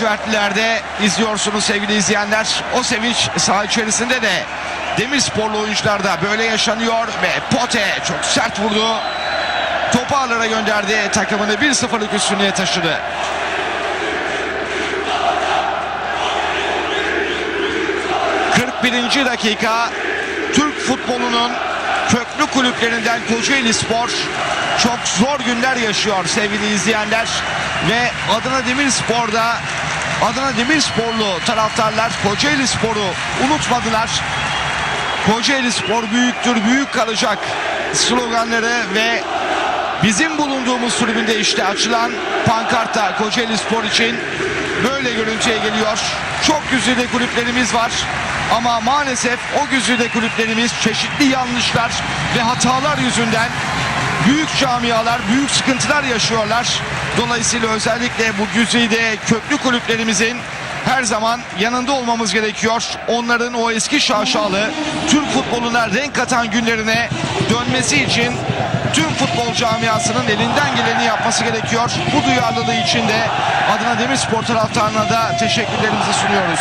lacivertlilerde izliyorsunuz sevgili izleyenler. O sevinç saha içerisinde de Demirsporlu oyuncularda böyle yaşanıyor ve Pote çok sert vurdu. Topu ağlara gönderdi. Takımını 1-0'lık üstünlüğe taşıdı. ...41. dakika... ...Türk futbolunun... ...köklü kulüplerinden Kocaeli Spor... ...çok zor günler yaşıyor sevgili izleyenler... ...ve Adana Demirspor'da... ...Adana Demirsporlu taraftarlar... ...Kocaeli Spor'u unutmadılar... Kocaeli Spor büyüktür, büyük kalacak sloganları ve bizim bulunduğumuz tribünde işte açılan pankartta Kocaeli Spor için böyle görüntüye geliyor. Çok güzide kulüplerimiz var ama maalesef o güzide kulüplerimiz çeşitli yanlışlar ve hatalar yüzünden büyük camialar, büyük sıkıntılar yaşıyorlar. Dolayısıyla özellikle bu güzide köklü kulüplerimizin her zaman yanında olmamız gerekiyor. Onların o eski şaşalı Türk futboluna renk katan günlerine dönmesi için tüm futbol camiasının elinden geleni yapması gerekiyor. Bu duyarlılığı için de Adana Demirspor taraftarına da teşekkürlerimizi sunuyoruz.